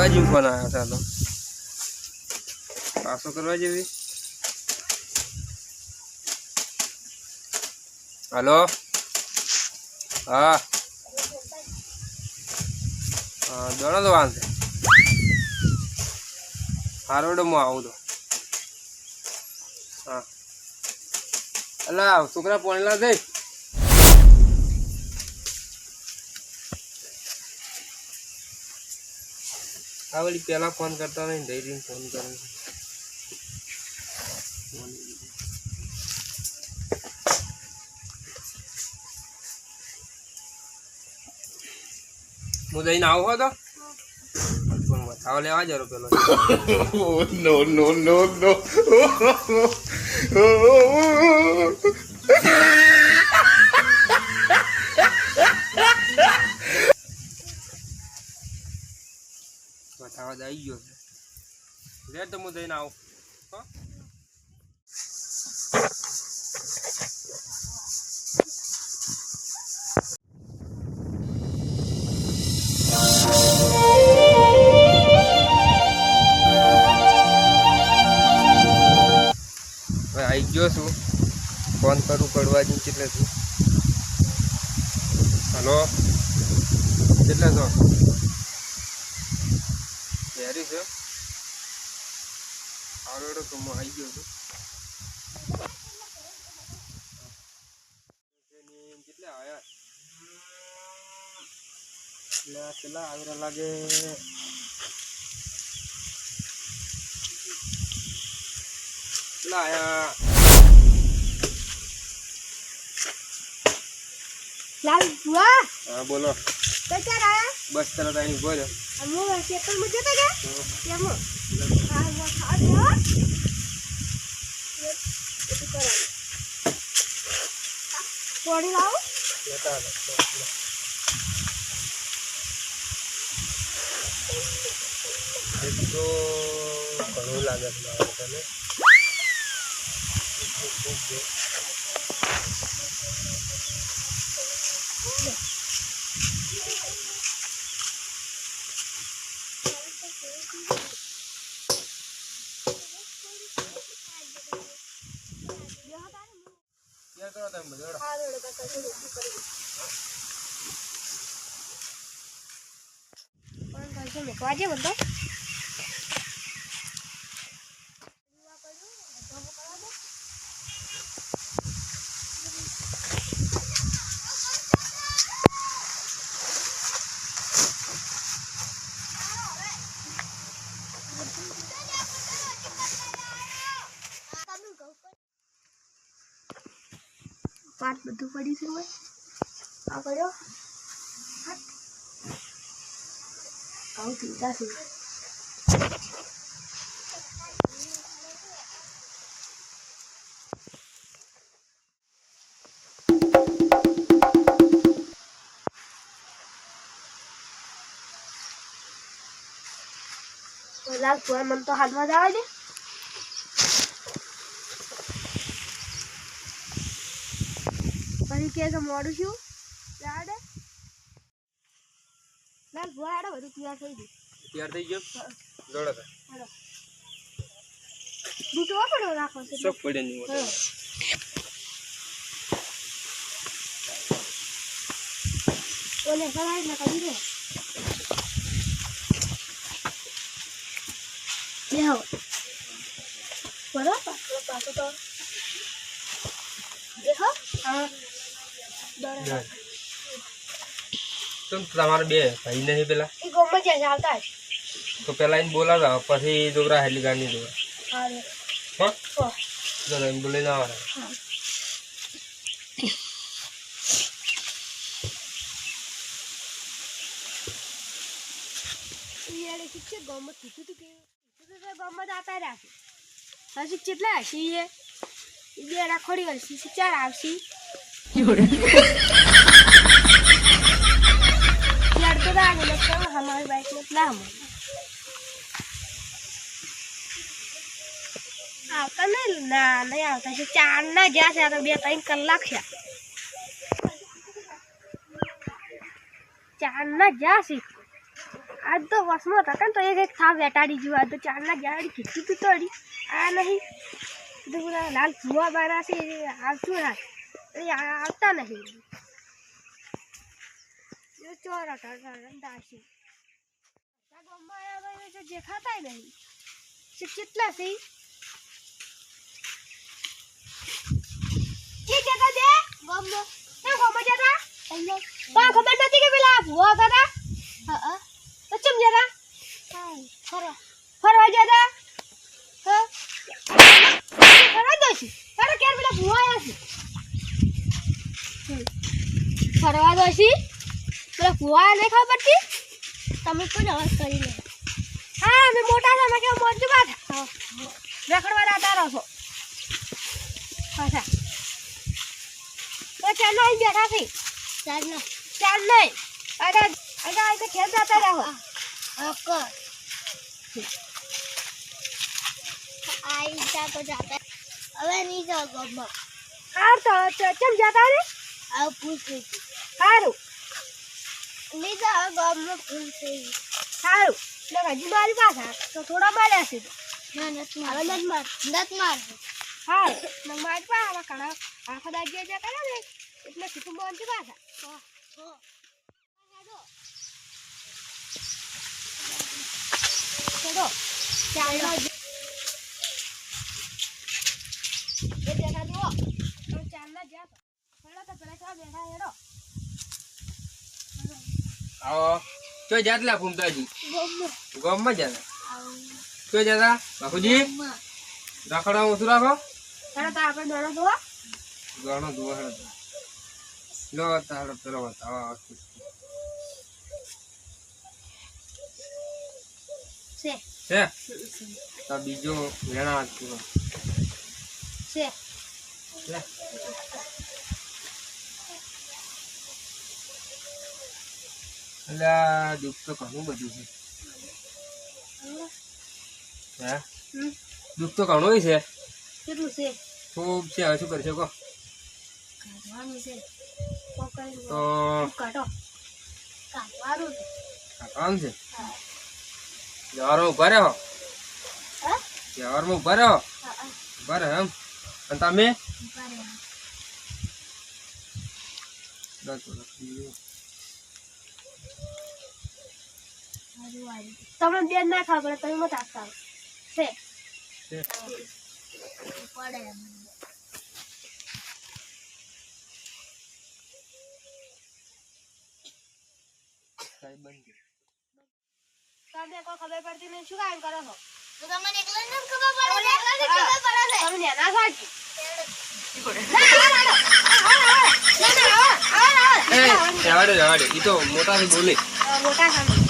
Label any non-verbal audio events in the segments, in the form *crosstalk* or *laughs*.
કરવા જેવું ફોન આવ્યો ચાલો. પાછો કરવા જેવી? હલો? હા. હા, દોડો તો વાંધો. હારોડો હું આવું તો. હા. અલા, છોકરા પોણેલા દઈ આ વળી પેલા ફોન કરતા નહીં ધૈર્ય ફોન કરે હું જઈને આવો તો? બતાવો લેવા જરો પેલો. નો નો નો no, no. બતાવવા જ આવી ગયો છે. લે તો હું જઈને આવું. હો? આવી ગયો છું. ફોન કરું જેવું કેટલે છું હલો? કેટલા છો તૈયારી છે આવડો તો હું આવી ગયો છું એની કેટલા આવ્યા એટલે કેટલા આવેલા લાગે કેટલા આયા લાલ બુઆ હા બોલો તો ચાર આયા બસ તરત અહીં બોલો અમુ પેપરમાં જતા ગયા કેમ હા હા ખા દે પાણી લાવો લેતા હતા. એક તો ઘણું લાગે છે મારા તને ક્યાં કરો તમે બધા હા દોડો કાકા શું કરી પણ કરશે મૂકવા જે બધો પાટ બધું પડી છે મેં કર્યો આવું પીતા છું લાલ કુવા મને તો હાથમાં જ આવે છે. ફરી કે મોડું છું ચાડે લાલ ભુવા આડે બધું તૈયાર થઈ ગયું. તૈયાર થઈ ગયો? દોડો તો. હાલો. બૂટો પડ્યો રાખો શોખ પડે નહીં. ઓલે સવાઈ ના કરી દે બેહો. બરાબર? પાછો પાછો તો દેખો હા. દોડે તો તમારે બે ભાઈ નહીં પેલા? એ ગોમાં જ્યાં ચાલતા તો પેલા એને બોલાવતા પછી દોરા હેલી ગાડી દોરા હા? એમ બોલી ના આવે કેટલા હશે બે રાખોડી કરશે ચાર આવશે *laughs* યાર તો લાગે ને તો હમારી બાઈક ને ના હમ આવતા નહીં ના નહીં આવતા છે ચાર ના જ્યાં છે આ તો બે ત્રણ કલાક છે ચાર ના જ્યાં છે આજ તો વસમાં હતા ને તો એક એક થાવ વેટાડી જેવું આજ તો ચારના ગાડી કીધું તું તો હજી આ નહીં તો પેલા લાલ ભૂવા બારા છે એ આવતું ના એ આ- આવતા નહીં એ ચોર દાસી આ ગામમાં આવ્યા હોય તો દેખાતાય નહીં છે કેટલા છે ઈ? ઈ જતા દે ગામમાં એ ગામમાં જતા તો ખબર નથી કે પેલા ભૂવા હતા હા તો ચમ જતા ફરવા ફરવા જતા હા ફરવા દો છે તારે પેલા છે ફરવા દો ભૂવા નહીં ખબર પડતી? તમે કોઈ અવાજ કરી લે હા અમે મોટા અમે કેવું મોટું બાદ રખડવા રાતા રહો છો. પાછા. તો ચાલ અહીં બેઠા છે. ચાલ ચાલ નહીં આગળ આગળ તો ખેલ જતા રહો. ઓકે આઈ જા તો જાતા હવે નહીં જાવ ગમમાં હાર તો ચમ જતા રે હવે ફૂલ સારું નહીં જાવ ગમમાં ફૂલ થઈ સારું એટલે હજી મારી પાછા તો થોડા માર્યા છે. ના નથી માર નથી માર નથી માર હારું ને મારી પાસે ઘણા આખો દાજ્યા જતા ને એટલે સીધું મોનથી પાછા. ચલો ચાલો. બેઠા જુઓ. તો ચાલના જ્યાં હેડો તો ચા બેઠા હેડો. આવો. તો જાતલા ફૂમતાજી ગામમાં જતા તો જતા. બાપુજી. રાખડા ઓછું રાખો. ઘણો ધુવા. હેડો લો તારો પેલો બતાવો. છે. છે? તો બીજો વેણા છે. લે. એટલે દુઃખ તો ઘણું બધું છે. હે? દુઃખ તો ઘણું છે. કેટલું છે? ખૂબ છે? હવે શું કરશે કહો? તો કામ છે. જવારમાં ઊભા રહ્યો જવારમાં ઊભા રહ્યો ઊભા રહ્યો એમ. અને તમે દસ વર્ષ તમને બેન ના ખબર તમે મત આપતા છે. પડે. તમને કોઈ ખબર પડતી નહીં શું કામ કરો છો? તો તમને એકલા ને ખબર પડે ખબર પડે. છે સાચી મોટા થી બોલે. મોટા સામે.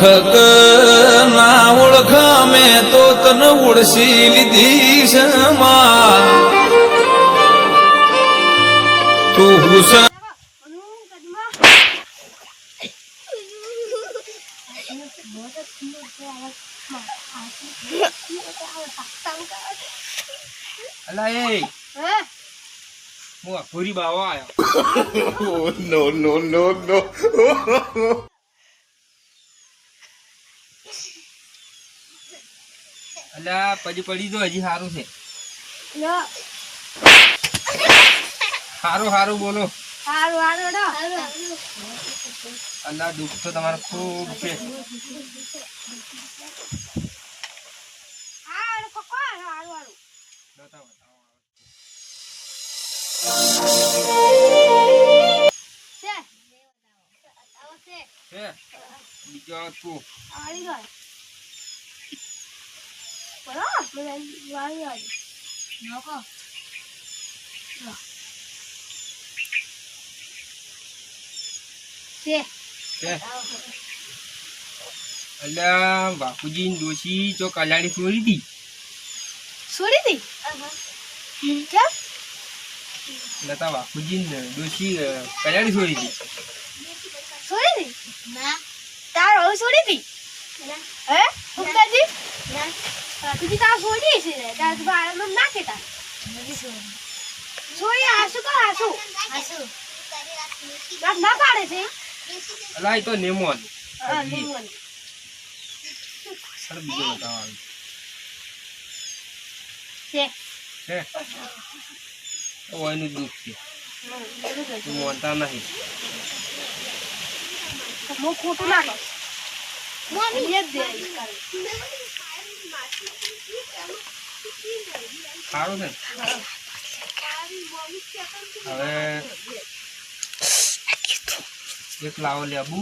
ઓળખ ના ઓળખ મે તો તન ઓળસી લીધી સમાન તું હુસન હે? હું આ બાવા આવ્યો *laughs* Oh, no, no, no, *laughs* no. અલા પછી પડી જો હજી સારું છે. સારું સારું બોલો. અલ્લા દુઃખ તો તમારે ખૂબ છે. બીજો તું આવી ગયો બોલો મને વાળી આવી નકો છે કે અલ્યા બાપુજી ડોશી જો કલાડી છોડી દી. છોડી દી? કેમ લતા બાપુજી ડોશી કલાડી છોડી હતી છોડી દી? ના તાર છોડી દી? હે ઉગતાજી ના. તુજી તાર છોડી છે ને તાર બાર મન ના કેતા નથી છોડવું. છોડી હાસુ કો હાસુ હાસુ. ના ના પાડે છે? અલા એ તો નેમોન. હા નિમોન. સર બીજો બતાવવાનું. છે. તો એનું દુઃખ છે. તું માનતા નહીં. મો ખોટું ના કર મોની. એ દે. સારું ને હવે એક લાવો લેબુ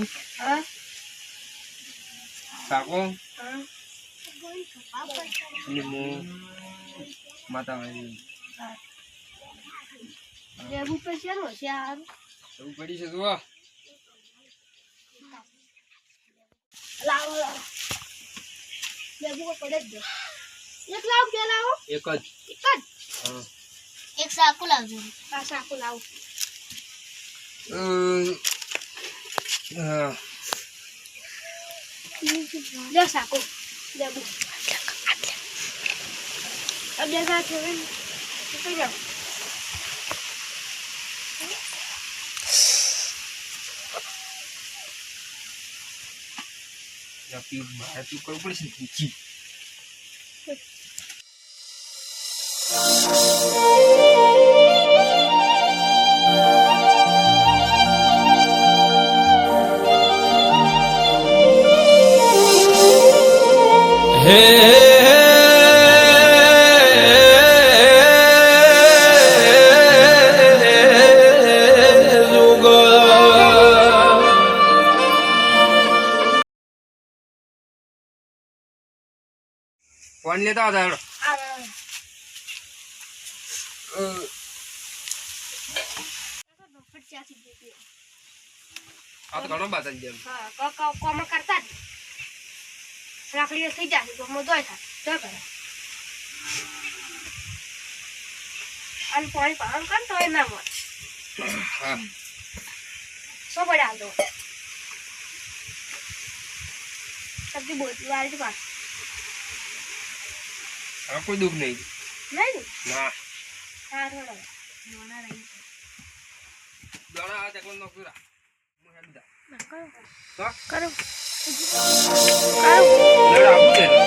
શાકો. હા માતાભાઈ લેબુ. પૈસા નો છે એવું પડી છે જુઓ. લાવો લાવો. લેબુ પડે જ એક લાવો બે લાવો? એક જ. એક જ? એક સાકુ લાવજો. આ સાકુ લાવો. લે સાકુ. લેબુ આ બે સાકુ. કઈ જાઓ આપી બહાર તું કરવું પડશે ને કોણ લેતા હતા હેડો. આ તો ઘણો બાદલ જેમ હા કોમ કરતા રાખડી થઈ જાય તો મો દોય થાય કરે અને પાણી પાણી કર તો એ ના મળે હા સો પડ્યા તો? સબ્જી બોલ વાળી પાસ આ કોઈ દુઃખ નહીં ના જા કરો કરો